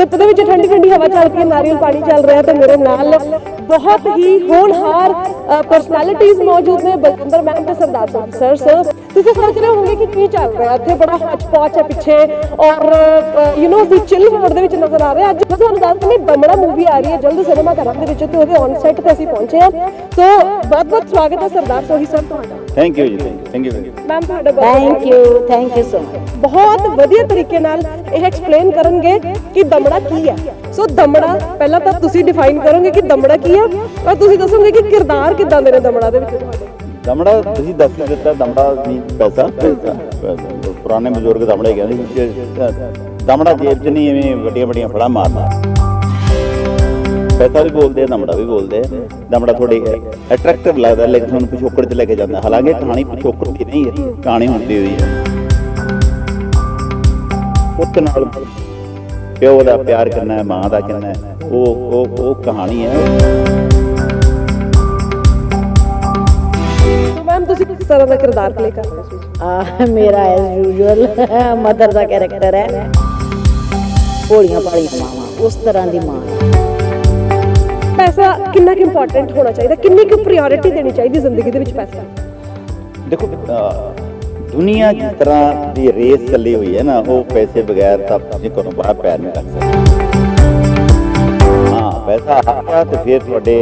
ਧੁੱਪ ਦੇ ਵਿੱਚ ਠੰਡੀ ਠੰਡੀ ਹਵਾ ਚੱਲ ਰਹੀ ਹੈ ਨਾਰੀਅਲ ਪਾਣੀ ਚੱਲ ਰਿਹਾ ਤੇ ਮੇਰੇ ਨਾਲ ਬਹੁਤ ਹੀ ਹੋਣਹਾਰ ਪਰਸਨੈਲਿਟੀਜ਼ ਮੌਜੂਦ ਨੇ ਬਲਜਿੰਦਰ ਮੈਮ ਤੇ ਸਰਦਾਰ ਸਾਹਿਬ ਸਰ ਸਰ ਤੁਸੀਂ ਸੋਚ ਰਹੇ ਹੋਵੋਗੇ ਕਿ ਕੀ ਚੱਲ ਰਿਹਾ? ਇੱਥੇ ਬੜਾ ਹੱਚ ਪੌਚ ਹੈ ਪਿੱਛੇ ਔਰ ਯੂ نو ਅਸੀਂ ਚਿਲ ਮੋਡ ਦੇ ਵਿੱਚ ਨਜ਼ਰ ਆ ਰਹੇ ਅੱਜ ਮੈਂ ਤੁਹਾਨੂੰ ਦੱਸ ਦਿੰਦੀ ਦਮੜਾ ਮੂਵੀ ਆ ਰਹੀ ਹੈ ਜਲਦ ਸਿਨੇਮਾ ਘਰਾਂ ਦੇ ਵਿੱਚ। ਤੇ ਉਹਦੇ ਔਨ ਸੈਟ ਤੇ ਅਸੀਂ ਪਹੁੰਚੇ ਹਾਂ। ਸੋ ਬਹੁਤ ਬਹੁਤ ਸਵਾਗਤ ਹੈ ਸਰਦਾਰ ਸੋਹੀ ਸਰ ਤੁਹਾਡਾ। ਥੈਂਕ ਯੂ ਜੀ ਥੈਂਕ ਯੂ ਮੈਮ ਤੁਹਾਡਾ ਬਹੁਤ thank you thank you so much ਬਹੁਤ ਵਧੀਆ ਤਰੀਕੇ ਨਾਲ ਇਹ ਐਕਸਪਲੇਨ ਕਰਨਗੇ ਕਿ ਦਮੜਾ ਕੀ ਹੈ। ਸੋ ਦਮੜਾ ਪਹਿਲਾਂ ਤਾਂ ਤੁਸੀਂ ਡਿਫਾਈਨ ਕਰੋਗੇ ਕਿ ਦਮੜਾ ਕੀ ਹੈ ਔਰ ਤੁਸੀਂ ਦੱਸੋਗੇ ਕਿ ਕਿਰਦਾਰ ਕਿਦਾਂ ਦੇ ਨੇ ਦਮੜਾ ਦੇ ਵਿੱਚ? ਤੁਹਾਡੇ ਦਮੜਾ ਤੁਸੀਂ ਦੱਸ ਹੀ ਦਿੱਤਾ, ਦਮੜਾ ਨਹੀਂ ਪੈਸਾ ਪੈਸਾ ਪੁਰਾਣੇ ਬਜ਼ੁਰਗ ਦਮੜੇ ਕਹਿੰਦੇ ਸੀ ਦਮੜਾ ਜੇਬ 'ਚ ਨਹੀਂ ਐਵੇਂ ਵੱਡੀਆਂ ਵੱਡੀਆਂ ਫੜਾ ਮਾਰਦਾ ਪੈਸਾ ਵੀ ਬੋਲਦੇ ਆ, ਦਮੜਾ ਵੀ ਬੋਲਦੇ ਆ। ਦਮੜਾ ਥੋੜੀ ਅਟਰੈਕਟਿਵ ਲੱਗਦਾ ਲੇਕਿਨ ਤੁਹਾਨੂੰ ਪਿਛੋਕੜ 'ਚ ਲੈ ਕੇ ਜਾਂਦਾ। ਹਾਲਾਂਕਿ ਕਹਾਣੀ ਪਿਛੋਕੜ ਦੀ ਨਹੀਂ ਹੈ, ਕਹਾਣੀ ਹੁੰਦੀ ਹੋਈ ਹੈ। ਪੁੱਤ ਨਾਲ ਪਿਓ ਦਾ ਪਿਆਰ ਕਰਨਾ ਹੈ, ਮਾਂ ਦਾ ਕਿੰਨਾ ਹੈ, ਉਹ ਉਹ ਉਹ ਕਹਾਣੀ ਹੈ। ਤੁਸੀਂ ਕਿਸ ਤਰ੍ਹਾਂ ਦਾ ਕਿਰਦਾਰ ਪਲੇ ਕਰ ਰਹੇ ਹੋ? ਆ ਮੇਰਾ ਐਸ ਯੂਜੂਅਲ ਮਦਰ ਦਾ ਕੈਰੈਕਟਰ ਹੈ। ਭੋਲੀਆਂ ਪਾਲੀਆਂ ਮਾਵਾਂ ਉਸ ਤਰ੍ਹਾਂ ਦੀ ਮਾਂ। ਪੈਸਾ ਕਿੰਨਾ ਕਿ ਇੰਪੋਰਟੈਂਟ ਹੋਣਾ ਚਾਹੀਦਾ? ਕਿੰਨੀ ਕੁ ਪ੍ਰਾਇੋਰਟੀ ਦੇਣੀ ਚਾਹੀਦੀ ਜ਼ਿੰਦਗੀ ਦੇ ਵਿੱਚ ਪੈਸਾ? ਦੇਖੋ ਦੁਨੀਆ ਜਿਸ ਤਰ੍ਹਾਂ ਦੀ ਰੇਸ ਚੱਲੀ ਹੋਈ ਹੈ ਨਾ ਉਹ ਪੈਸੇ ਬਗੈਰ ਤਾਂ ਜੇ ਕੋਲੋਂ ਬਾਹਰ ਪੈਰ ਨਹੀਂ ਰੱਖ ਸਕਦੇ। ਹਾਂ ਪੈਸਾ ਆ ਗਿਆ ਤੇ ਫਿਰ ਤੁਹਾਡੇ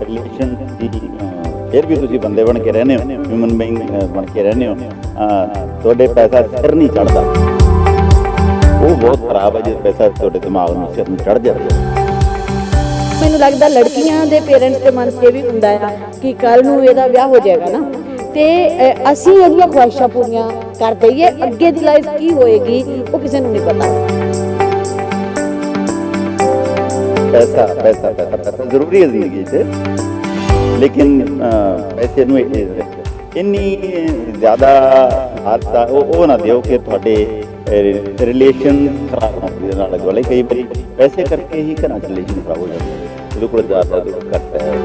ਰਿਲੇਸ਼ਨ ਦੀ ਫਿਰ ਵੀ ਤੁਸੀਂ ਬੰਦੇ ਬਣ ਕੇ ਰਹਿੰਦੇ ਹੋ ਹਿਊਮਨ ਬੀਇੰਗ ਬਣ ਕੇ ਰਹਿੰਦੇ ਹੋ ਤੁਹਾਡੇ ਪੈਸਾ ਸਿਰ ਨਹੀਂ ਚੜਦਾ ਉਹ ਬਹੁਤ ਖਰਾਬ ਹੈ ਜੇ ਪੈਸਾ ਤੁਹਾਡੇ ਦਿਮਾਗ ਨੂੰ ਸਿਰ ਨੂੰ ਚੜ ਜਾਵੇ ਮੈਨੂੰ ਲੱਗਦਾ ਲੜਕੀਆਂ ਦੇ ਪੇਰੈਂਟਸ ਦੇ ਮਨ 'ਚ ਵੀ ਹੁੰਦਾ ਆ ਕਿ ਕੱਲ ਨੂੰ ਇਹਦਾ ਵਿਆਹ ਹੋ ਜਾਏਗਾ ਨਾ। ਤੇ ਅਸੀਂ ਇਹਦੀਆਂ ਖੁਆਇਸ਼ਾਂ ਪੂਰੀਆਂ ਕਰ ਦਈਏ ਅੱਗੇ ਦੀ ਲਾਈਫ ਕੀ ਹੋਏਗੀ ਉਹ ਕਿਸੇ ਨੂੰ ਨਹੀਂ ਪਤਾ। ਪੈਸਾ ਪੈਸਾ ਪੈਸਾ ਜ਼ਰੂਰੀ ਹੈ ਜ਼ਿੰਦਗੀ 'ਚ। ਲੇਕਿਨ ਪੈਸੇ ਨੂੰ ਇੰਨੀ ਜ਼ਿਆਦਾ ਹਾਦਸਾ ਉਹ ਨਾ ਦਿਓ ਕਿ ਤੁਹਾਡੇ ਰਿਲੇਸ਼ਨ ਖਰਾਬ ਹੋਣ ਦੇ ਨਾਲ ਵਾਲੇ ਕਈ ਵਾਰੀ ਪੈਸੇ ਕਰਕੇ ਹੀ ਘਰਾਂ ਚ ਰਿਲੇਸ਼ਨ ਖਰਾਬ ਹੋ ਜਾਂਦੇ ਨੇ ਕੋਲ ਜ਼ਿਆਦਾ ਦੁੱਖ ਕਰਤਾ ਹੈ।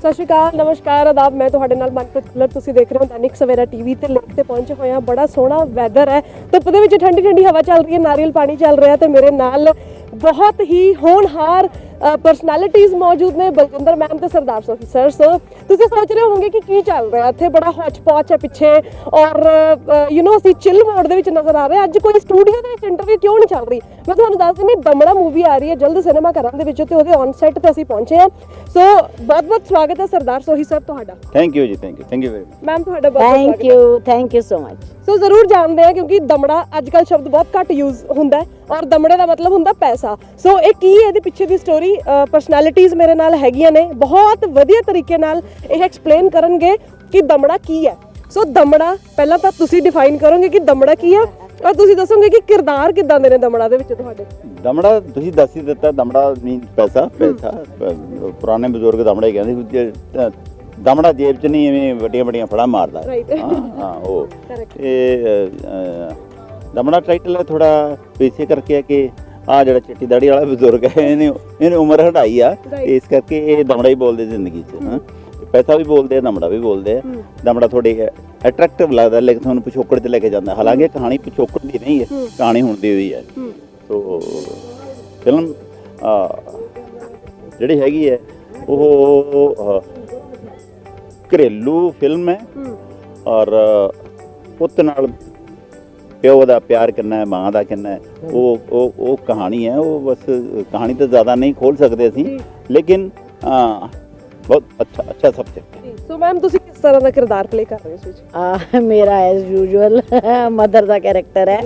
ਸਤਿ ਸ਼੍ਰੀ ਅਕਾਲ, ਨਮਸਕਾਰ, ਆਦਾਬ। ਮੈਂ ਤੁਹਾਡੇ ਨਾਲ ਮਨਪ੍ਰੀਤ ਖੁੱਲਰ। ਤੁਸੀਂ ਦੇਖ ਰਹੇ ਹੋ ਦੈਨਿਕ ਸਵੇਰਾ ਟੀਵੀ ਤੇ ਲੇਕ ਤੇ ਪਹੁੰਚੇ ਹੋਏ ਹਾਂ। ਬੜਾ ਸੋਹਣਾ ਵੈਦਰ ਹੈ। ਧੁੱਪ ਦੇ ਵਿੱਚ ਠੰਡੀ ਠੰਡੀ ਹਵਾ ਚੱਲ ਰਹੀ ਹੈ, ਨਾਰੀਅਲ ਪਾਣੀ ਚੱਲ ਰਿਹਾ ਤੇ ਮੇਰੇ ਨਾਲ ਬਹੁਤ ਹੀ ਹੋਣਹਾਰ ਪਰਸਨੈਲਿਟੀਜ਼ ਮੌਜੂਦ ਨੇ ਬਲਜਿੰਦਰ ਮੈਮ ਤੇ ਸਰਦਾਰ ਸੋਹੀ ਸਰ ਸੋ ਤੁਸੀਂ ਸੋਚ ਰਹੇ ਹੋਵੋਗੇ ਕਿ ਕੀ ਚੱਲ ਰਿਹਾ? ਇੱਥੇ ਬੜਾ ਹੌਚ ਪੌਚ ਹੈ ਪਿੱਛੇ ਔਰ ਯੂ نو ਅਸੀਂ ਚਿਲ ਮੋਡ ਦੇ ਵਿੱਚ ਨਜ਼ਰ ਆ ਰਹੇ ਅੱਜ ਕੋਈ ਸਟੂਡੀਓ ਦੇ ਵਿੱਚ ਇੰਟਰਵਿਊ ਕਿਉਂ ਨਹੀਂ ਚੱਲ ਰਹੀ? ਮੈਂ ਤੁਹਾਨੂੰ ਦੱਸ ਦਿੰਦੀ ਦਮੜਾ ਮੂਵੀ ਆ ਰਹੀ ਹੈ ਜਲਦ ਸਿਨੇਮਾ ਘਰਾਂ ਦੇ ਵਿੱਚ ਤੇ ਉਹਦੇ ਔਨ ਸੈਟ ਤੇ ਅਸੀਂ ਪਹੁੰਚੇ ਹਾਂ। ਸੋ ਬਹੁਤ ਬਹੁਤ ਸਵਾਗਤ ਹੈ ਸਰਦਾਰ ਸੋਹੀ ਸਰ ਤੁਹਾਡਾ। ਥੈਂਕ ਯੂ ਜੀ thank you thank you very ma'am ਤੁਹਾਡਾ ਬਹੁਤ ਬਹੁਤ thank you thank you so much so ਜ਼ਰੂਰ ਜਾਣਦੇ ਆ ਕਿਉਂਕਿ ਦਮੜਾ ਅੱਜ ਕੱਲ ਸ਼ਬਦ ਬਹੁਤ ਘੱਟ ਯੂਜ਼ ਹੁੰਦਾ ਹੈ ਔਰ ਦਮੜੇ ਦਾ ਮਤਲਬ ਹੁੰਦਾ ਪੈਸਾ। ਸੋ ਇਹ ਕੀ ਹੈ? ਇਹਦੇ ਪਿੱਛੇ ਦੀ ਸਟੋਰੀ ਪਰਸਨੈਲਿਟੀਜ਼ ਮੇਰੇ ਨਾਲ ਹੈਗੀਆਂ ਨੇ ਬਹੁਤ ਵਧੀਆ ਤਰੀਕੇ ਨਾਲ ਇਹ ਐਕਸਪਲੇਨ ਕਰਨਗੇ ਕਿ ਦਮੜਾ ਕੀ ਹੈ। ਸੋ ਦਮੜਾ ਪਹਿਲਾਂ ਤਾਂ ਤੁਸੀਂ ਡਿਫਾਈਨ ਕਰੋਗੇ ਕਿ ਦਮੜਾ ਕੀ ਹੈ ਔਰ ਤੁਸੀਂ ਦੱਸੋਗੇ ਕਿ ਕਿਰਦਾਰ ਕਿਦਾਂ ਦੇ ਨੇ ਦਮੜਾ ਦੇ ਵਿੱਚ ਤੁਹਾਡੇ। ਦਮੜਾ ਤੁਸੀਂ ਦੱਸ ਹੀ ਦਿੱਤਾ ਦਮੜਾ ਨਹੀਂ ਪੈਸਾ ਪੈਸਾ ਪੁਰਾਣੇ ਬਜ਼ੁਰਗ ਦਮੜੇ ਕਹਿੰਦੇ ਸੀ ਕਿ ਅਹ, ਦਮੜਾ ਜੇਬ 'ਚ ਨਹੀਂ ਐਵੇਂ ਵੱਡੀਆਂ ਵੱਡੀਆਂ ਫੜਾ ਮਾਰਦਾ. ਹਾਂ ਹਾਂ ਉਹ. ਇਹ ਦਮੜਾ ਟਾਈਟਲ ਹੈ ਥੋੜਾ ਪੈਸੇ ਕਰਕੇ ਹੈ ਕਿ ਆ ਜਿਹੜਾ ਚਿੱਟੀ ਦਾੜੀ ਵਾਲਾ ਬਜ਼ੁਰਗ ਹੈ ਇਹਨੇ ਇਹਨੇ ਉਮਰ ਹਟਾਈ ਆ. ਇਸ ਕਰਕੇ ਇਹ ਦਮੜਾ ਹੀ ਬੋਲਦੇ ਜ਼ਿੰਦਗੀ 'ਚ ਹਾਂ। ਪੈਸਾ ਵੀ ਬੋਲਦੇ ਆ ਦਮੜਾ ਵੀ ਬੋਲਦੇ ਆ। ਦਮੜਾ ਥੋੜੀ ਅਟਰੈਕਟਿਵ ਲੱਗਦਾ ਲੇਕਿਨ ਤੁਹਾਨੂੰ ਪਿਛੋਕੜ 'ਚ ਲੈ ਕੇ ਜਾਂਦਾ। ਹਾਲਾਂਕਿ ਕਹਾਣੀ ਪਿਛੋਕੜ ਦੀ ਨਹੀਂ ਹੈ ਕਹਾਣੀ ਹੁੰਦੀ ਹੋਈ ਹੈ। ਸੋ ਫਿਲਮ ਜਿਹੜੀ ਹੈਗੀ ਹੈ ਉਹ ਘਰੇਲੂ ਫਿਲਮ ਹੂੰ। ਔਰ ਪੁੱਤ ਨਾਲ ਪਿਓ ਦਾ ਪਿਆਰ ਕਿੰਨਾ ਹੈ ਮਾਂ ਦਾ ਕਿੰਨਾ ਹੈ ਉਹ ਉਹ ਉਹ ਕਹਾਣੀ ਹੈ ਉਹ ਬਸ ਕਹਾਣੀ ਤਾਂ ਜ਼ਿਆਦਾ ਨਹੀਂ ਖੋਲ ਸਕਦੇ ਅਸੀਂ। ਲੇਕਿਨ ਬਹੁਤ ਅੱਛਾ ਅੱਛਾ ਸਬਜੈਕਟ ਹੈ। ਸੋ ਮੈਮ ਤੁਸੀਂ ਕਿਸ ਤਰ੍ਹਾਂ ਦਾ ਕਿਰਦਾਰ ਪਲੇ ਕਰ ਰਹੇ ਹੋ ਇਸ ਵਿੱਚ? ਆ ਮੇਰਾ ਐਸ ਯੂਜੂਅਲ ਮਦਰ ਦਾ ਕੈਰੈਕਟਰ ਹੈ।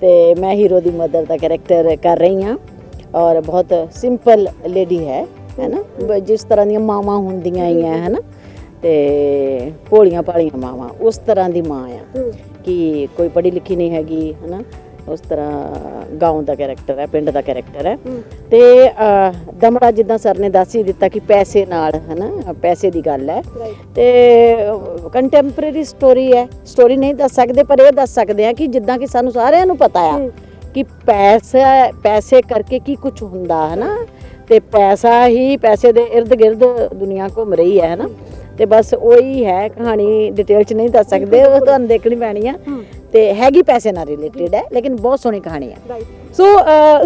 ਤੇ ਮੈਂ ਹੀਰੋ ਦੀ ਮਦਰ ਦਾ ਕੈਰੈਕਟਰ ਕਰ ਰਹੀ ਹਾਂ ਔਰ ਬਹੁਤ ਸਿੰਪਲ ਲੇਡੀ ਹੈ ਹੈ ਨਾ? ਜਿਸ ਤਰ੍ਹਾਂ ਦੀਆਂ ਮਾਵਾਂ ਹੁੰਦੀਆਂ ਹੀ ਹੈ ਹੈ ਨਾ? ਤੇ ਭੋਲੀਆਂ ਭਾਲੀਆਂ ਮਾਵਾਂ ਉਸ ਤਰ੍ਹਾਂ ਦੀ ਮਾਂ ਆ। ਕਿ ਕੋਈ ਪੜ੍ਹੀ ਲਿਖੀ ਨਹੀਂ ਹੈਗੀ ਹਨਾ? ਉਸ ਤਰ੍ਹਾਂ گاਉਂ ਦਾ ਕੈਰੈਕਟਰ ਹੈ ਪਿੰਡ ਦਾ ਕੈਰੈਕਟਰ ਹੈ। ਤੇ ਦਮੜਾ ਜਿੱਦਾਂ ਸਰ ਨੇ ਦੱਸ ਹੀ ਦਿੱਤਾ ਕਿ ਪੈਸੇ ਨਾਲ ਹਨਾ? ਪੈਸੇ ਦੀ ਗੱਲ ਹੈ। ਤੇ ਕੰਟੈਂਪਰੇਰੀ ਸਟੋਰੀ ਹੈ। ਸਟੋਰੀ ਨਹੀਂ ਦੱਸ ਸਕਦੇ ਪਰ ਇਹ ਦੱਸ ਸਕਦੇ ਆ ਕਿ ਜਿੱਦਾਂ ਕਿ ਸਾਨੂੰ ਸਾਰਿਆਂ ਨੂੰ ਪਤਾ ਆ ਕਿ ਪੈਸਾ ਪੈਸੇ ਕਰਕੇ ਕੀ ਕੁਝ ਹੁੰਦਾ ਹੈ ਨਾ ਤੇ ਪੈਸਾ ਹੀ ਪੈਸੇ ਦੇ ਇਰਦ ਗਿਰਦ ਦੁਨੀਆ ਘੁੰਮ ਰਹੀ ਹੈ ਨਾ ਤੇ ਬਸ ਉਹੀ ਹੈ ਕਹਾਣੀ ਡਿਟੇਲ ਚ ਨਹੀਂ ਦੱਸ ਸਕਦੇ ਉਹ ਤੁਹਾਨੂੰ ਦੇਖਣੀ ਪੈਣੀ ਆ। ਤੇ ਹੈਗੀ ਪੈਸੇ ਨਾਲ ਰਿਲੇਟਡ ਹੈ ਲੇਕਿਨ ਬਹੁਤ ਸੋਹਣੀ ਕਹਾਣੀ ਹੈ ਸੋ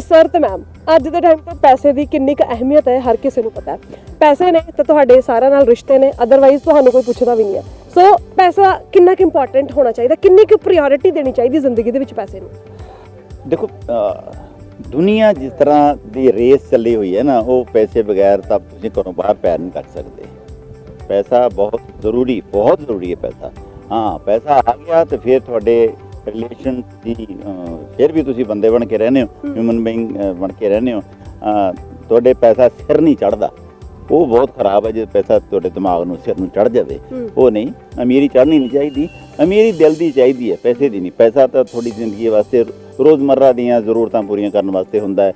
ਸਰ ਤੇ ਮੈਮ ਅੱਜ ਦੇ ਟਾਈਮ ਤੇ ਪੈਸੇ ਦੀ ਕਿੰਨੀ ਕੁ ਅਹਿਮੀਅਤ ਹੈ ਹਰ ਕਿਸੇ ਨੂੰ ਪਤਾ ਹੈ। ਪੈਸੇ ਨੇ ਤਾਂ ਤੁਹਾਡੇ ਸਾਰਿਆਂ ਨਾਲ ਰਿਸ਼ਤੇ ਨੇ ਅਦਰਵਾਈਜ਼ ਤੁਹਾਨੂੰ ਕੋਈ ਪੁੱਛਦਾ ਵੀ ਨਹੀਂ ਹੈ। ਸੋ ਪੈਸਾ ਕਿੰਨਾ ਕੁ ਇੰਪੋਰਟੈਂਟ ਹੋਣਾ ਚਾਹੀਦਾ ਕਿੰਨੀ ਕੁ ਪ੍ਰਾਇੋਰਟੀ ਦੇਣੀ ਚਾਹੀਦੀ ਜ਼ਿੰਦਗੀ ਦੇ ਵਿੱਚ ਪੈਸੇ ਨੂੰ? ਦੇਖੋ ਦੁਨੀਆ ਜਿਸ ਤਰ੍ਹਾਂ ਦੀ ਰੇਸ ਚੱਲੀ ਹੋਈ ਹੈ ਨਾ ਉਹ ਪੈਸੇ ਬਗੈਰ ਤਾਂ ਤੁਸੀਂ ਘਰੋਂ ਬਾਹਰ ਪੈਰ ਨਹੀਂ ਰੱਖ ਸਕਦੇ। ਪੈਸਾ ਬਹੁਤ ਜ਼ਰੂਰੀ ਬਹੁਤ ਜ਼ਰੂਰੀ ਹੈ ਪੈਸਾ। ਹਾਂ ਪੈਸਾ ਆ ਗਿਆ ਤੇ ਫਿਰ ਤੁਹਾਡੇ ਰਿਲੇਸ਼ਨ ਦੀ ਫਿਰ ਵੀ ਤੁਸੀਂ ਬੰਦੇ ਬਣ ਕੇ ਰਹਿੰਦੇ ਹੋ ਹਿਊਮਨ ਬੀਇੰਗ ਬਣ ਕੇ ਰਹਿੰਦੇ ਹੋ। ਤੁਹਾਡੇ ਪੈਸਾ ਸਿਰ ਨਹੀਂ ਚੜਦਾ ਉਹ ਬਹੁਤ ਖਰਾਬ ਹੈ ਜੇ ਪੈਸਾ ਤੁਹਾਡੇ ਦਿਮਾਗ ਨੂੰ ਸਿਰ ਨੂੰ ਚੜ ਜਾਵੇ। ਉਹ ਨਹੀਂ ਅਮੀਰੀ ਚੜ੍ਹਨੀ ਨਹੀਂ ਚਾਹੀਦੀ। ਅਮੀਰੀ ਦਿਲ ਦੀ ਚਾਹੀਦੀ ਹੈ ਪੈਸੇ ਦੀ ਨਹੀਂ। ਪੈਸਾ ਤਾਂ ਤੁਹਾਡੀ ਜ਼ਿੰਦਗੀ ਵਾਸਤੇ ਰੋਜ਼ਮਰਰਾ ਦੀਆਂ ਜ਼ਰੂਰਤਾਂ ਪੂਰੀਆਂ ਕਰਨ ਵਾਸਤੇ ਹੁੰਦਾ ਹੈ।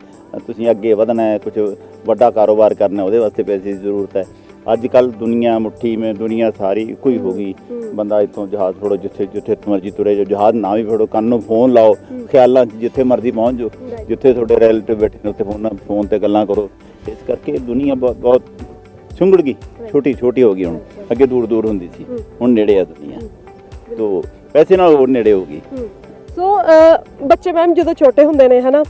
ਤੁਸੀਂ ਅੱਗੇ ਵਧਣਾ ਹੈ ਕੁਝ ਵੱਡਾ ਕਾਰੋਬਾਰ ਕਰਨਾ ਉਹਦੇ ਵਾਸਤੇ ਪੈਸੇ ਦੀ ਜ਼ਰੂਰਤ ਹੈ। ਅੱਜ ਕੱਲ ਦੁਨੀਆ ਮੁੱਠੀ ਮੇ ਦੁਨੀਆ ਸਾਰੀ ਇੱਕੋ ਹੀ ਹੋ ਗਈ। ਬੰਦਾ ਇੱਥੋਂ ਜਹਾਜ਼ ਫੜੋ ਜਿੱਥੇ ਜਿੱਥੇ ਮਰਜ਼ੀ ਤੁਰੇ ਜੋ ਜਹਾਜ਼ ਨਾ ਵੀ ਫੜੋ ਕੰਨ ਨੂੰ ਫੋਨ ਲਾਓ ਖਿਆਲਾਂ 'ਚ ਜਿੱਥੇ ਮਰਜ਼ੀ ਪਹੁੰਚ ਜਾਓ. ਜਿੱਥੇ ਤੁਹਾਡੇ ਰਿਲੇਟਿਵ ਬੈਠੇ ਨੇ ਉੱਥੇ ਫੋਨ ਫੋਨ ਤੇ ਗੱਲਾਂ ਕਰੋ। ਇਸ ਕਰਕੇ ਦੁਨੀਆ ਬਹੁਤ ਬਹੁਤ ਸੁੰਗੜ ਗਈ ਛੋਟੀ ਛੋਟੀ ਹੋ ਗਈ ਹੁਣ ਅੱਗੇ ਦੂਰ ਦੂਰ ਹੁੰਦੀ ਸੀ। ਹੁਣ ਨੇੜੇ ਆ ਦੁਨੀਆ। ਤੋ ਪੈਸੇ ਨਾਲ ਹੋਰ ਨੇੜੇ ਹੋ ਗਈ। ਸੋ ਬੱਚੇ ਮੈਮ ਜਦੋਂ ਛੋਟੇ ਹੁੰਦੇ ਨੇ ਹਨਾ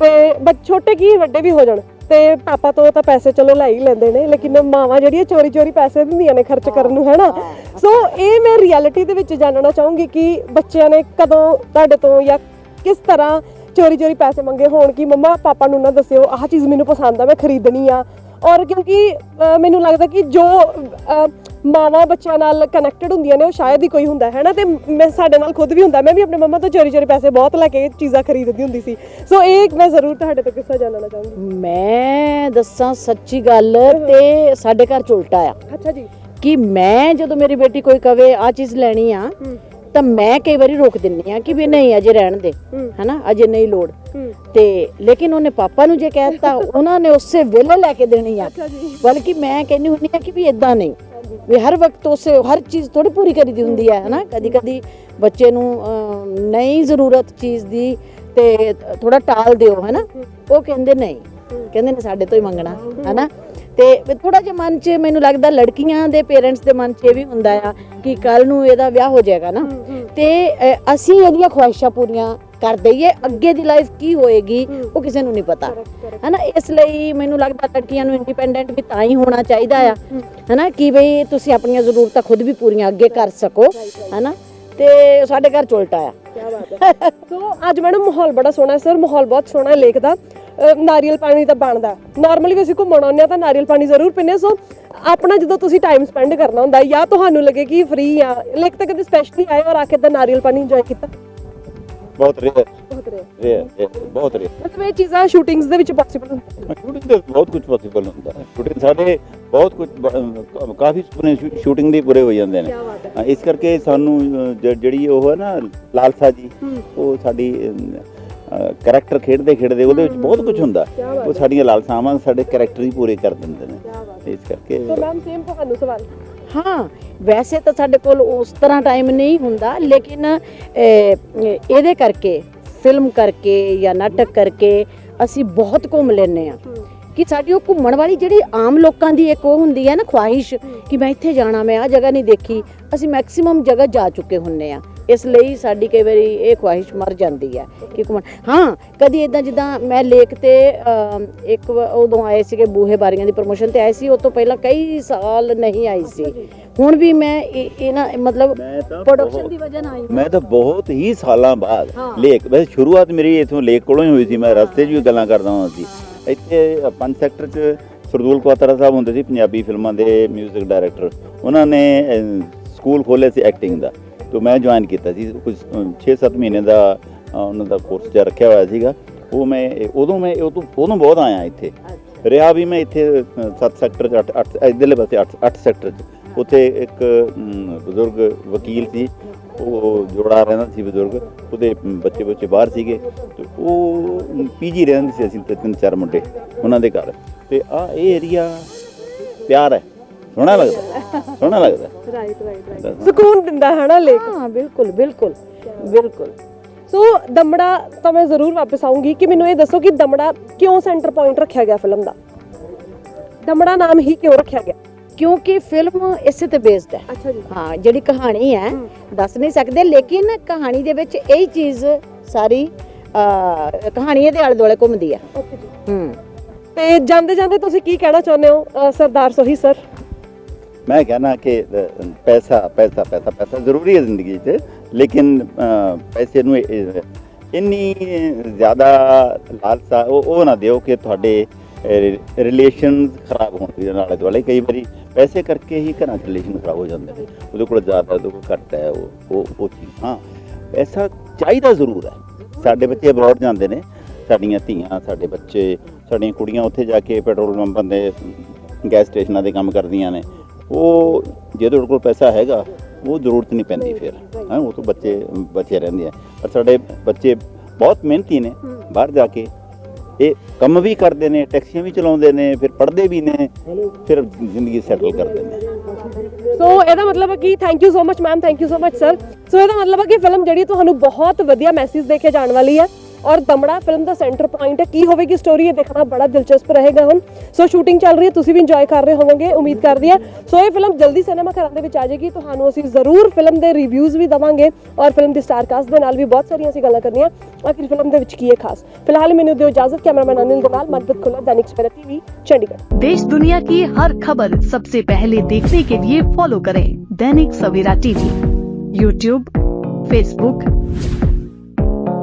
ਤੇ ਬੱਚ ਛੋਟੇ ਕੀ ਵੱਡੇ ਵੀ ਹੋ ਜਾਣ? ਤੇ ਪਾਪਾ ਤੋਂ ਤਾਂ ਪੈਸੇ ਚਲੋ ਲੈ ਹੀ ਲੈਂਦੇ ਨੇ ਲੇਕਿਨ ਮਾਵਾਂ ਜਿਹੜੀਆਂ ਚੋਰੀ ਚੋਰੀ ਪੈਸੇ ਦਿੰਦੀਆਂ ਨੇ ਖਰਚ ਕਰਨ ਨੂੰ ਹੈਨਾ? ਸੋ ਇਹ ਮੈਂ ਰਿਐਲਿਟੀ ਦੇ ਵਿੱਚ ਜਾਣਨਾ ਚਾਹੂੰਗੀ ਕਿ ਬੱਚਿਆਂ ਨੇ ਕਦੋਂ ਤੁਹਾਡੇ ਤੋਂ ਜਾਂ ਕਿਸ ਤਰ੍ਹਾਂ ਚੋਰੀ ਚੋਰੀ ਪੈਸੇ ਮੰਗੇ ਹੋਣ ਕਿ ਮੰਮਾ ਪਾਪਾ ਨੂੰ ਨਾ ਦੱਸਿਓ ਆਹ ਚੀਜ਼ ਮੈਨੂੰ ਪਸੰਦ ਆ ਮੈਂ ਖਰੀਦਣੀ ਆ। ਔਰ ਕਿਉਂਕਿ ਮੈਨੂੰ ਲੱਗਦਾ ਕਿ ਜੋ ਮਾਵਾਂ ਬੱਚਿਆਂ ਨਾਲ ਕਨੈਕਟਡ ਹੁੰਦੀਆਂ ਨੇ ਉਹ ਸ਼ਾਇਦ ਹੀ ਕੋਈ ਹੁੰਦਾ ਹੈ ਨਾ ਤੇ ਮੈਂ ਸਾਡੇ ਨਾਲ ਖੁਦ ਵੀ ਹੁੰਦਾ ਮੈਂ ਵੀ ਆਪਣੇ ਮੰਮਾ ਤੋਂ ਚੋਰੀ ਚੋਰੀ ਪੈਸੇ ਬਹੁਤ ਲੈ ਕੇ ਚੀਜ਼ਾਂ ਖਰੀਦਦੀ ਹੁੰਦੀ ਸੀ। ਸੋ ਇਹ ਮੈਂ ਜ਼ਰੂਰ ਤੁਹਾਡੇ ਤੋਂ ਕਿੱਸਾ ਜਾਣਨਾ ਚਾਹੂੰਗੀ। ਮੈਂ ਦੱਸਾਂ ਸੱਚੀ ਗੱਲ ਤੇ ਸਾਡੇ ਘਰ ਚ ਉਲਟਾ ਆ। ਅੱਛਾ ਜੀ। ਕਿ ਮੈਂ ਜਦੋਂ ਮੇਰੀ ਬੇਟੀ ਕੋਈ ਕਵੇ ਆ ਚੀਜ਼ ਲੈਣੀ ਆ ਤਾਂ ਮੈਂ ਕਈ ਵਾਰੀ ਰੋਕ ਦਿੰਨੀ ਆ ਕਿ ਵੀ ਨਹੀਂ ਅਜੇ ਰਹਿਣ ਦੇ ਹਨਾ? ਅਜੇ ਨਹੀਂ ਲੋੜ। ਤੇ ਲੇਕਿਨ ਉਹਨੇ ਪਾਪਾ ਨੂੰ ਜੇ ਕਹਿਤਾ ਉਹਨਾਂ ਨੇ ਉਸੇ ਵੇਲੇ ਲੈ ਕੇ ਦੇਣੀ ਆ। ਬਲਕਿ ਮੈਂ ਕਹਿੰਦੀ ਹੁੰਦੀ ਆ ਕਿ ਵੀ ਇਦਾਂ ਨਹੀਂ। ਵੀ ਹਰ ਵਕਤ ਉਸੇ ਹਰ ਚੀਜ਼ ਥੋੜੀ ਪੂਰੀ ਕਰੀਦੀ ਹੁੰਦੀ ਹੈ ਹਨਾ? ਕਦੀ ਕਦੀ ਬੱਚੇ ਨੂੰ ਨਹੀਂ ਜ਼ਰੂਰਤ ਚੀਜ਼ ਦੀ ਤੇ ਥੋੜਾ ਟਾਲ ਦਿਓ ਹਨਾ? ਉਹ ਕਹਿੰਦੇ ਨਹੀਂ। ਕਹਿੰਦੇ ਨੇ ਸਾਡੇ ਤੋਂ ਹੀ ਮੰਗਣਾ ਹਨਾ? ਤੇ ਥੋੜਾ ਜਿਹਾ ਮਨ 'ਚ ਮੈਨੂੰ ਲੱਗਦਾ ਲੜਕੀਆਂ ਦੇ ਪੇਰੈਂਟਸ ਦੇ ਮਨ 'ਚ ਇਹ ਵੀ ਹੁੰਦਾ ਆ ਕਿ ਕੱਲ ਨੂੰ ਇਹਦਾ ਵਿਆਹ ਹੋ ਜਾਏਗਾ ਨਾ। ਤੇ ਅਸੀਂ ਇਹਦੀਆਂ ਖੁਆਇਸ਼ਾਂ ਪੂਰੀਆਂ ਕਰ ਦਈਏ ਅੱਗੇ ਦੀ ਲਾਈਫ ਕੀ ਹੋਏਗੀ ਉਹ ਕਿਸੇ ਨੂੰ ਨਹੀਂ ਪਤਾ। ਹਨਾ ਇਸ ਲਈ ਮੈਨੂੰ ਲੱਗਦਾ ਲੜਕੀਆਂ ਨੂੰ ਇੰਡੀਪੈਂਡੈਂਟ ਵੀ ਤਾਂ ਹੀ ਹੋਣਾ ਚਾਹੀਦਾ ਆ। ਹਨਾ ਕਿ ਬਈ ਤੁਸੀਂ ਆਪਣੀਆਂ ਜ਼ਰੂਰਤਾਂ ਖੁਦ ਵੀ ਪੂਰੀਆਂ ਅੱਗੇ ਕਰ ਸਕੋ ਹਨਾ। ਤੇ ਸਾਡੇ ਘਰ ਚ ਉਲਟਾ ਆ। ਕੀ ਬਾਤ ਹੈ। ਸੋ ਅੱਜ ਮੈਡਮ ਮਾਹੌਲ ਬੜਾ ਸੋਹਣਾ ਹੈ ਸਰ ਮਾਹੌਲ ਬਹੁਤ ਸੋਹਣਾ ਹੈ ਲੇਕ ਦਾ। ਨਾਰੀਅਲ ਪਾਣੀ ਤਾਂ ਬਣਦਾ। ਨਾਰਮਲੀ ਵੀ ਅਸੀਂ ਘੁੰਮਣ ਆਉਂਦੇ ਹਾਂ ਤਾਂ ਨਾਰੀਅਲ ਪਾਣੀ ਜ਼ਰੂਰ ਹਾਂ। ਸੋ ਆਪਣਾ ਜਦੋਂ ਤੁਸੀਂ ਟਾਈਮ ਸਪੈਂਡ ਕਰਨਾ ਹੁੰਦਾ ਜਾਂ ਤੁਹਾਨੂੰ ਲੱਗੇ ਕਿ ਫ੍ਰੀ ਆ ਲੇਕ ਤਾਂ ਕਦੇ ਸਪੈਸ਼ਲੀ ਆਏ ਔਰ ਆ ਕੇ ਤਾਂ ਨਾਰੀਅਲ ਪਾਣੀ ਇੰਜੋਏ ਕੀਤਾ? ਬਹੁਤ ਰੇਅਰ ਬਹੁਤ ਰਿਹਾ ਬਹੁਤ ਰੇਅਰ ਮਤਲਬ ਇਹ ਚੀਜ਼ਾਂ ਸ਼ੂਟਿੰਗਸ ਦੇ ਵਿੱਚ ਪੋਸੀਬਲ ਸ਼ੂਟਿੰਗ ਤੇ ਬਹੁਤ ਕੁਝ ਪੋਸੀਬਲ ਹੁੰਦਾ। ਸ਼ੂਟਿੰਗ ਸਾਡੇ ਬਹੁਤ ਕੁਝ ਕਾਫੀ ਸੁਪਨੇ ਸ਼ੂਟਿੰਗ ਦੇ ਪੂਰੇ ਹੋ ਜਾਂਦੇ ਨੇ। ਇਸ ਕਰਕੇ ਸਾਨੂੰ ਜਿਹੜੀ ਉਹ ਹੈ ਨਾ ਲਾਲਸਾ ਜੀ। ਉਹ ਸਾਡੀ ਕੈਰੈਕਟਰ ਖੇਡਦੇ ਖੇਡਦੇ ਉਹਦੇ ਵਿੱਚ ਬਹੁਤ ਕੁਝ ਹੁੰਦਾ। ਉਹ ਸਾਡੀਆਂ ਲਾਲਸਾਵਾਂ ਸਾਡੇ ਕੈਰੈਕਟਰ ਹੀ ਪੂਰੇ ਕਰ ਦਿੰਦੇ ਨੇ। ਇਸ ਕਰਕੇ ਸੋ ਮੈਮ ਸੇਮ ਤੁਹਾਨੂੰ ਸਵਾਲ। ਹਾਂ ਵੈਸੇ ਤਾਂ ਸਾਡੇ ਕੋਲ ਉਸ ਤਰ੍ਹਾਂ ਟਾਈਮ ਨਹੀਂ ਹੁੰਦਾ ਲੇਕਿਨ ਇਹਦੇ ਕਰਕੇ ਫਿਲਮ ਕਰਕੇ ਜਾਂ ਨਾਟਕ ਕਰਕੇ ਅਸੀਂ ਬਹੁਤ ਘੁੰਮ ਲੈਨੇ ਆ ਕਿ ਸਾਡੀ ਉਹ ਘੁੰਮਣ ਵਾਲੀ ਜਿਹੜੀ ਆਮ ਲੋਕਾਂ ਦੀ ਇੱਕ ਉਹ ਹੁੰਦੀ ਹੈ ਨਾ ਖੁਆਇਸ਼ ਕਿ ਮੈਂ ਇੱਥੇ ਜਾਣਾ ਮੈਂ ਆ ਜਗ੍ਹਾ ਨਹੀਂ ਦੇਖੀ ਅਸੀਂ ਮੈਕਸਿਮਮ ਜਗ੍ਹਾ ਜਾ ਚੁੱਕੇ ਹੁੰਨੇ ਆ ਇਸ ਲਈ ਸਾਡੀ ਕਈ ਵਾਰੀ ਇਹ ਖੁਆਇਸ਼ ਮਰ ਜਾਂਦੀ ਹੈ ਕਿ ਘੁੰਮਣ ਹਾਂ ਕਦੀ ਇਦਾਂ ਜਿੱਦਾਂ ਮੈਂ ਲੇਕ ਤੇ ਇੱਕ ਉਦੋਂ ਆਏ ਸੀਗੇ ਬੂਹੇ ਬਾਰੀਆਂ ਦੀ ਪ੍ਰੋਮੋਸ਼ਨ ਤੇ ਆਏ ਸੀ ਉਹ ਤੋਂ ਪਹਿਲਾਂ ਕਈ ਸਾਲ ਨਹੀਂ ਆਈ ਸੀ। ਹੁਣ ਵੀ ਮੈਂ ਇਹ ਇਹ ਨਾ ਮਤਲਬ ਪ੍ਰੋਡਕਸ਼ਨ ਦੀ ਵਜ੍ਹਾ ਨਾਲ ਆਈ ਮੈਂ ਤਾਂ ਬਹੁਤ ਹੀ ਸਾਲਾਂ ਬਾਅਦ ਹਾਂ। ਲੇਕ ਵੈਸੇ ਸ਼ੁਰੂਆਤ ਮੇਰੀ ਇਥੋਂ ਲੇਕ ਕੋਲੋਂ ਹੀ ਹੋਈ ਸੀ ਮੈਂ ਰਸਤੇ 'ਚ ਵੀ ਗੱਲਾਂ ਕਰਦਾ ਹੁੰਦਾ ਸੀ। ਇੱਥੇ ਪੰਜ ਸੈਕਟਰ 'ਚ ਸਰਦੂਲ ਕੁਆਤਰਾ ਸਾਹਿਬ ਹੁੰਦੇ ਸੀ ਪੰਜਾਬੀ ਫਿਲਮਾਂ ਦੇ 뮤직 ਡਾਇਰੈਕਟਰ ਉਹਨਾਂ ਨੇ ਸਕੂਲ ਖੋਲ੍ਹਿਆ ਸੀ ਐਕਟਿੰਗ ਦਾ। ਤੋਂ ਮੈਂ ਜੁਆਇਨ ਕੀਤਾ ਸੀ ਕੁਝ 6-7 ਮਹੀਨੇ ਦਾ ਉਹਨਾਂ ਦਾ ਕੋਰਸ ਜਿਹਾ ਰੱਖਿਆ ਹੋਇਆ ਸੀਗਾ। ਉਹ ਮੈਂ ਉਦੋਂ ਮੈਂ ਉਦੋਂ ਉਦੋਂ ਬਹੁਤ ਆਇਆ ਇੱਥੇ। ਰਿਹਾ ਵੀ ਮੈਂ ਇੱਥੇ 7 ਸੈਕਟਰ 'ਚ 8 8 ਇਧਰਲੇ ਪਾਸੇ 8 8 ਸੈਕਟਰ 'ਚ। ਉੱਥੇ ਇੱਕ ਬਜ਼ੁਰਗ ਵਕੀਲ ਸੀ। ਉਹ ਜੋੜਾ ਰਹਿੰਦਾ ਸੀ ਬਜ਼ੁਰਗ। ਉਹਦੇ ਬੱਚੇ ਬੱਚੇ ਬਾਹਰ ਸੀਗੇ। ਤੇ ਉਹ ਪੀਜੀ ਰਹਿੰਦੇ ਸੀ ਅਸੀਂ ਤਿੰਨ ਚਾਰ ਮੁੰਡੇ। ਉਹਨਾਂ ਦੇ ਘਰ। ਤੇ ਆ ਇਹ ਏਰੀਆ ਪਿਆਰ ਹੈ। ਸੋਹਣਾ ਲੱਗਦਾ ਸੋਹਣਾ ਲੱਗਦਾ। ਰਾਈਟ ਰਾਈਟ ਰਾਈਟ ਸਕੂਨ ਦਿੰਦਾ ਹੈ ਨਾ ਲੇਕ ਹਾਂ ਬਿਲਕੁਲ ਬਿਲਕੁਲ ਬਿਲਕੁਲ। ਸੋ ਦਮੜਾ ਤਾਂ ਮੈਂ ਜ਼ਰੂਰ ਵਾਪਸ ਆਉਂਗੀ ਕਿ ਮੈਨੂੰ ਇਹ ਦੱਸੋ ਕਿ ਦਮੜਾ ਕਿਉਂ ਸੈਂਟਰ ਪੁਆਇੰਟ ਰੱਖਿਆ ਗਿਆ ਫਿਲਮ ਦਾ? ਦਮੜਾ ਨਾਮ ਹੀ ਕਿਉਂ ਰੱਖਿਆ ਗਿਆ? ਕਿਉਂਕਿ ਫਿਲਮ ਇਸੇ ਤੇ ਬੇਸਡ ਹੈ। ਅੱਛਾ ਜੀ। ਹਾਂ ਜਿਹੜੀ ਕਹਾਣੀ ਹੈ। ਦੱਸ ਨਹੀਂ ਸਕਦੇ ਲੇਕਿਨ ਕਹਾਣੀ ਦੇ ਵਿੱਚ ਇਹ ਚੀਜ਼ ਸਾਰੀ ਕਹਾਣੀ ਇਹਦੇ ਆਲੇ ਦੁਆਲੇ ਘੁੰਮਦੀ ਹੈ। ਓਕੇ ਜੀ। ਹੂੰ। ਤੇ ਜਾਂਦੇ ਜਾਂਦੇ ਤੁਸੀਂ ਕੀ ਕਹਿਣਾ ਚਾਹੁੰਦੇ ਹੋ ਸਰਦਾਰ ਸੋਹੀ ਸਰ? ਮੈਂ ਕਹਿੰਦਾ ਕਿ ਪੈਸਾ ਪੈਸਾ ਪੈਸਾ ਪੈਸਾ ਜ਼ਰੂਰੀ ਹੈ ਜ਼ਿੰਦਗੀ 'ਚ, ਲੇਕਿਨ ਪੈਸੇ ਨੂੰ ਇੰਨੀ ਜ਼ਿਆਦਾ ਲਾਲਸਾ, ਉਹ ਨਾ ਦਿਓ ਕਿ ਤੁਹਾਡੇ ਰਿਲੇਸ਼ਨ ਖਰਾਬ ਹੋਣ ਦੇ ਨਾਲ ਦੁਆਲੇ। ਕਈ ਵਾਰੀ ਪੈਸੇ ਕਰਕੇ ਹੀ ਘਰਾਂ 'ਚ ਰਿਲੇਸ਼ਨ ਖਰਾਬ ਹੋ ਜਾਂਦੇ ਨੇ। ਉਹਦੇ ਕੋਲ ਜ਼ਿਆਦਾ ਦੁੱਖ ਕੋਲ ਘੱਟ ਹੈ, ਉਹ ਉਹ ਉਹ ਚੀਜ਼। ਹਾਂ, ਪੈਸਾ ਚਾਹੀਦਾ ਜ਼ਰੂਰ ਹੈ। ਸਾਡੇ ਬੱਚੇ ਅਬਰੋਡ ਜਾਂਦੇ ਨੇ, ਸਾਡੀਆਂ ਧੀਆਂ, ਸਾਡੇ ਬੱਚੇ, ਸਾਡੀਆਂ ਕੁੜੀਆਂ ਉੱਥੇ ਜਾ ਕੇ ਪੈਟਰੋਲ ਪੰਪਾਂ ਦੇ ਗੈਸ ਸਟੇਸ਼ਨਾਂ ਦੇ ਕੰਮ ਕਰਦੀਆਂ ਨੇ। ਉਹ ਜੇ ਤੁਹਾਡੇ ਕੋਲ ਪੈਸਾ ਹੈਗਾ ਉਹ ਜ਼ਰੂਰਤ ਨਹੀਂ ਪੈਂਦੀ ਫਿਰ। ਹਾਂ ਉਹ ਤੋਂ ਬੱਚੇ ਬਚੇ ਰਹਿੰਦੇ ਆ। ਪਰ ਸਾਡੇ ਬੱਚੇ ਬਹੁਤ ਮਿਹਨਤੀ ਨੇ ਬਾਹਰ ਜਾ ਕੇ। ਇਹ ਕੰਮ ਵੀ ਕਰਦੇ ਨੇ ਟੈਕਸੀਆਂ ਵੀ ਚਲਾਉਂਦੇ ਨੇ ਫਿਰ ਪੜ੍ਹਦੇ ਵੀ ਨੇ ਫਿਰ ਜ਼ਿੰਦਗੀ ਸੈਟਲ ਕਰਦੇ ਨੇ। ਸੋ ਇਹਦਾ ਮਤਲਬ ਹੈ ਕਿ thank you so much ma'am thank you so much sir so ਇਹਦਾ ਮਤਲਬ ਹੈ ਕਿ ਫਿਲਮ ਜਿਹੜੀ ਤੁਹਾਨੂੰ ਬਹੁਤ ਵਧੀਆ ਮੈਸੇਜ ਦੇ ਕੇ ਜਾਣ ਵਾਲੀ ਹੈ। ਔਰ ਦਮੜਾ ਫਿਲਮ ਦਾ ਸੈਂਟਰ ਪੁਆਇੰਟ ਹੈ ਕੀ ਹੋਵੇਗੀ ਸਟੋਰੀ ਇਹ ਦੇਖਣਾ ਬੜਾ ਦਿਲਚਸਪ ਰਹੇਗਾ ਹੁਣ ਸੋ ਸ਼ੂਟਿੰਗ ਚੱਲ ਰਹੀ ਹੈ ਤੁਸੀਂ ਵੀ ਇੰਜੋਏ ਕਰ ਰਹੇ ਹੋਵੋਗੇ ਉਮੀਦ ਕਰਦੀ ਹਾਂ ਸੋ ਇਹ ਫਿਲਮ ਜਲਦੀ ਸਿਨੇਮਾ ਘਰਾਂ ਦੇ ਵਿੱਚ ਆ ਜਾਏਗੀ ਤੁਹਾਨੂੰ ਅਸੀਂ ਜ਼ਰੂਰ ਫਿਲਮ ਦੇ ਰਿਵਿਊਜ਼ ਵੀ ਦਵਾਂਗੇ ਔਰ ਫਿਲਮ ਦੀ ਸਟਾਰ ਕਾਸਟ ਦੇ ਨਾਲ ਵੀ ਬਹੁਤ ਸਾਰੀਆਂ ਅਸੀਂ ਗੱਲਾਂ ਕਰਨੀਆਂ ਆਖਿਰ ਫਿਲਮ ਦੇ ਵਿੱਚ ਕੀ ਹੈ ਖਾਸ ਫਿਲਹਾਲ ਮੈਨੂੰ ਦਿਓ ਇਜਾਜ਼ਤ ਕੈਮਰਾਮੈਨ ਅਨਿਲ ਦੇ ਨਾਲ ਮਨਪ੍ਰੀਤ ਖੁੱਲਰ दैनिक सवेरा टीवी चंडीगढ़ देश दुनिया की हर खबर सबसे पहले देखने के लिए फॉलो करें Dainik Savera TV YouTube Facebook